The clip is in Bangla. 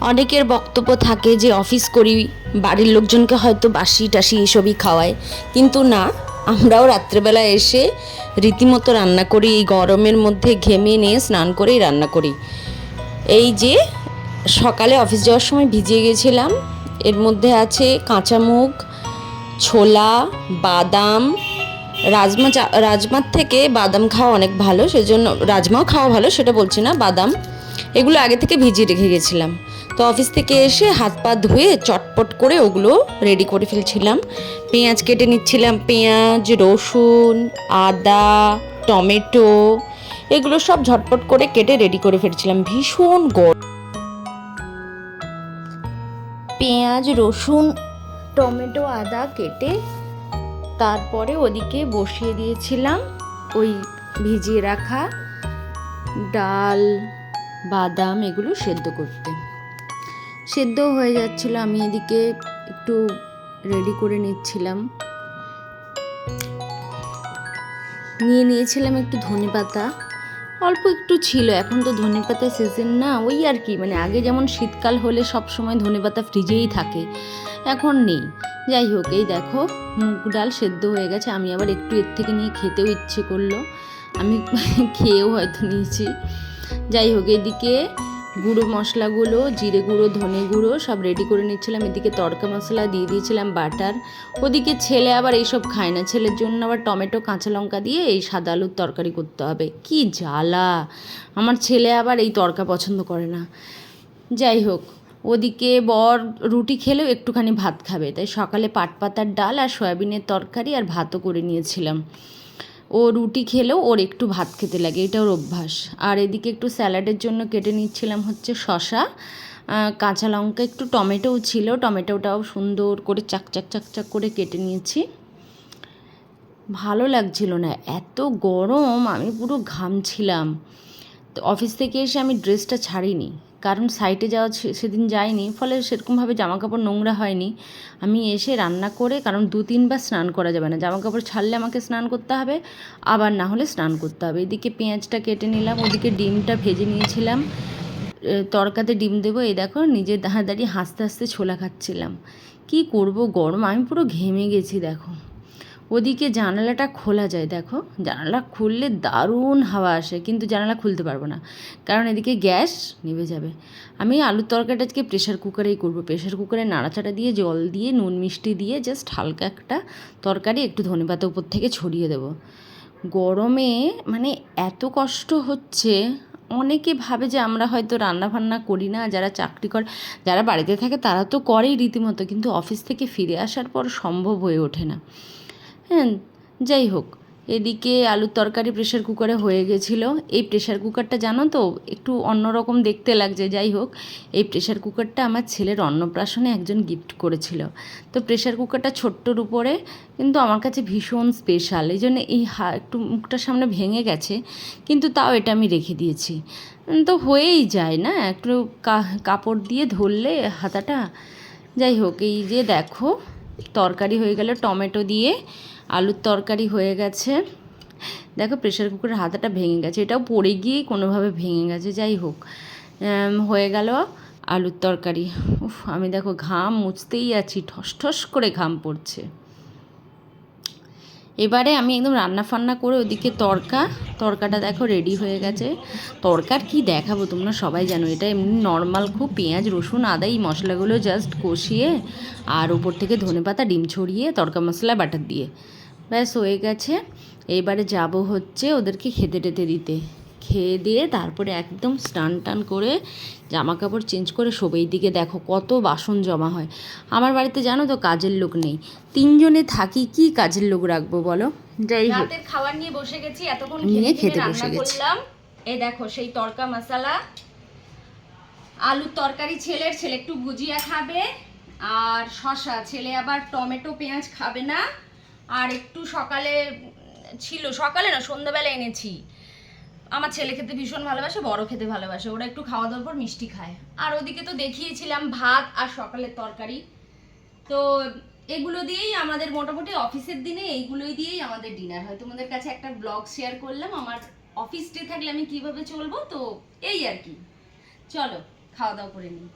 অনেকের বক্তব্য থাকে যে অফিস করি, বাড়ির লোকজনকে হয়তো বাসি টাসি এসবই খাওয়ায়। কিন্তু না, আমরাও রাত্রেবেলা এসে রীতিমতো রান্না করি, এই গরমের মধ্যে ঘেমে নিয়ে স্নান করেই রান্না করি। এই যে, সকালে অফিস যাওয়ার সময় ভিজিয়ে গেছিলাম। এর মধ্যে আছে কাঁচা মুগ ছোলা, বাদাম। রাজমা চা- রাজমার থেকে বাদাম খাওয়া অনেক ভালো, সেজন্য রাজমাও খাওয়া ভালো, সেটা বলছি না, বাদাম। এগুলো আগে থেকে ভিজিয়ে রেখে গেছিলাম। তো অফিস থেকে এসে হাত পা ধুয়ে চটপট করে ওগুলো রেডি করে ফেলছিলাম। পেঁয়াজ কেটে নিচ্ছিলাম, পেঁয়াজ, রসুন, আদা, টমেটো, এগুলো সব ঝটপট করে কেটে রেডি করে ফেলছিলাম। ভীষণ গরম। পেঁয়াজ, রসুন, টমেটো, আদা কেটে তারপরে ওদিকে বসিয়ে দিয়েছিলাম ওই ভিজিয়ে রাখা ডাল, বাদাম এগুলো সেদ্ধ করতে। সেদ্ধ হয়ে যাচ্ছিল, আমি এদিকে একটু রেডি করে নিচ্ছিলাম। নিয়ে নিয়েছিলাম একটু ধনে পাতা। অল্প একটু ছিল, এখন তো ধনে পাতা সিজন না, ওই আর কি মানে আগে যেমন শীতকাল হলে সব সময় ধনে পাতা ফ্রিজেই থাকে, এখন নেই। যাই হোক, এই দেখো, মুগ ডাল সেদ্ধ হয়ে গেছে, আমি আবার একটু এর থেকে নিয়ে খেতেও ইচ্ছে করল, আমি খেয়েও হয়তো নিয়েছি। যাই হোক, এদিকে গুঁড়ো মশলাগুলো, জিরে গুঁড়ো, ধনে গুঁড়ো সব রেডি করে নিচ্ছিলাম। এদিকে তড়কা মশলা দিয়ে দিয়েছিলাম বাটার। ওদিকে ছেলে আবার এইসব খায় না। ছেলের জন্য আবার টমেটো, কাঁচা লঙ্কা দিয়ে এই সাদা আলুর তরকারি করতে হবে। কি জ্বালা! আমার ছেলে আবার এই তরকা পছন্দ করে না। যাই হোক, ওদিকে বর রুটি খেলেও একটুখানি ভাত খাবে। তাই সকালে পাট পাতার ডাল আর সয়াবিনের তরকারি আর ভাতও করে নিয়েছিলাম। ও রুটি খেলেও ওর একটু ভাত খেতে লাগে এটা ওর অভ্যাস। আর এদিকে একটু স্যালাডের জন্য কেটে নিচ্ছিলাম হচ্ছে শশা কাঁচা লঙ্কা, একটু টমেটোও ছিল, টমেটোটাও সুন্দর করে চাক চাক চাক চাক করে কেটে নিয়েছি। ভালো লাগছিল না, এত গরম, আমি পুরো ঘামছিলাম। তো অফিস থেকে এসে আমি ড্রেসটা ছাড়িনি। কারণ সাইটে যাওয়া সেদিন যায়নি ফলে সেরকমভাবে জামা কাপড় নোংরা হয়নি। আমি এসে রান্না করে, কারণ দু তিনবার স্নান করা যাবে না। জামা কাপড় ছাড়লে আমাকে স্নান করতে হবে, আবার না হলে স্নান করতে হবে। এদিকে পেঁয়াজটা কেটে নিলাম, ওদিকে ডিমটা ভেজে নিয়েছিলাম। তরকাতে ডিম দেবো, এই দেখো, নিজের দাঁড়িয়ে হাসতে হাসতে ছোলা খাচ্ছিলাম। কি করব গরম? আমি পুরো ঘেমে গেছি, দেখো। ওদিকে জানালাটা খোলা যায়, দেখো। জানালা খুললে দারুণ হাওয়া আসে, কিন্তু জানালা খুলতে পারব না। কারণ এদিকে গ্যাস নিভে যাবে। আমি আলুর তরকারিটা আজকে প্রেশার কুকারেই করব। প্রেশার কুকারে নাড়াচাড়া দিয়ে, জল দিয়ে, নুন মিষ্টি দিয়ে জাস্ট হালকা একটা তরকারি, একটু ধনেপাতা উপর থেকে ছড়িয়ে দেবো। গরমে মানে এত কষ্ট হচ্ছে, অনেকে ভাবে যে আমরা হয়তো রান্না বান্না করি না, যারা চাকরি করে, যারা বাড়িতে থাকে তারা তো করেই রীতিমতো, কিন্তু অফিস থেকে ফিরে আসার পর সম্ভব হয়ে ওঠে না। হ্যাঁ যাই হোক। এদিকে আলুর তরকারি প্রেশার কুকারে হয়ে গেছিল। এই প্রেশার কুকারটা জানো তো, একটু অন্যরকম দেখতে লাগছে, যাই হোক। এই প্রেশার কুকারটা আমার ছেলের অন্নপ্রাশনে একজন গিফট করেছিল। তো প্রেশার কুকারটা ছোট্টর উপরে, কিন্তু আমার কাছে ভীষণ স্পেশাল এই জন্য এই হা, একটু মুখটার সামনে ভেঙে গেছে, কিন্তু তাও এটা আমি রেখে দিয়েছি। তো হয়েই যায়, না? একটু কাপড় দিয়ে ধরলে হাতাটা। যাই হোক, এই যে দেখো তরকারি হয়ে গেল টমেটো দিয়ে আলুর তরকারি হয়ে গেছে। দেখো প্রেশার কুকারের হাতাটা ভেঙে গেছে। এটাও পড়ে গিয়েই কোনোভাবে ভেঙে গেছে, যাই হোক। হয়ে গেল আলুর তরকারি। উফ, আমি দেখো ঘাম মুছতেই আছি ঠস ঠস করে ঘাম পড়ছে। এবারে আমি একদম রান্না ফান্না করে ওদিকে তরকা, তরকাটা দেখো রেডি হয়ে গেছে। তরকার কি দেখাবো তোমরা সবাই জানো, এটা এমনি নর্মাল খুব পেঁয়াজ, রসুন, আদা, এই মশলাগুলো জাস্ট কষিয়ে আর ওপর থেকে ধনে পাতা, ডিম ছড়িয়ে, তরকা মশলা বাটার দিয়ে। ব্যাস হয়ে গেছে। এবারে যাব হচ্ছে ওদেরকে খেতে টেতে দিতে। খেয়ে দিয়ে তারপরে একদম স্নান টান করে জামা কাপড় চেঞ্জ করে সবাই দিকে দেখো কত বাসন জমা হয়। আমার বাড়িতে জানো তো কাজের লোক নেই। তিনজনে থাকি কি কাজের লোক রাখব বলো? যাই হোক। খাবার নিয়ে বসে গেছি এতক্ষণ নিয়ে খেতে বসে গেছি। করলাম। এই দেখো সেই তরকা মশলা। আলুর তরকারি ছেলের ছেলে একটু ভুজিয়া খাবে। আর শশা ছেলে আবার টমেটো পেঁয়াজ খাবে না। আর একটু সকালে ছিল সকালে না সন্ধ্যাবেলা এনেছি। আমার ছেলে খেতে ভীষণ ভালোবাসে, বড় খেতে ভালোবাসে। ওরা একটু খাওয়া দাওয়ার পর মিষ্টি খায়। আর ওদিকে তো দেখিয়েছিলাম ভাত আর সকালের তরকারি। তো এগুলো দিয়েই আমাদের মোটামুটি অফিসের দিনে এইগুলোই দিয়েই আমাদের ডিনার হয়। তোমাদের কাছে একটা ব্লগ শেয়ার করলাম। আমার অফিস ডে থাকলে আমি কীভাবে চলবো? তো এই আর কি। চলো খাওয়া দাওয়া করে নিই।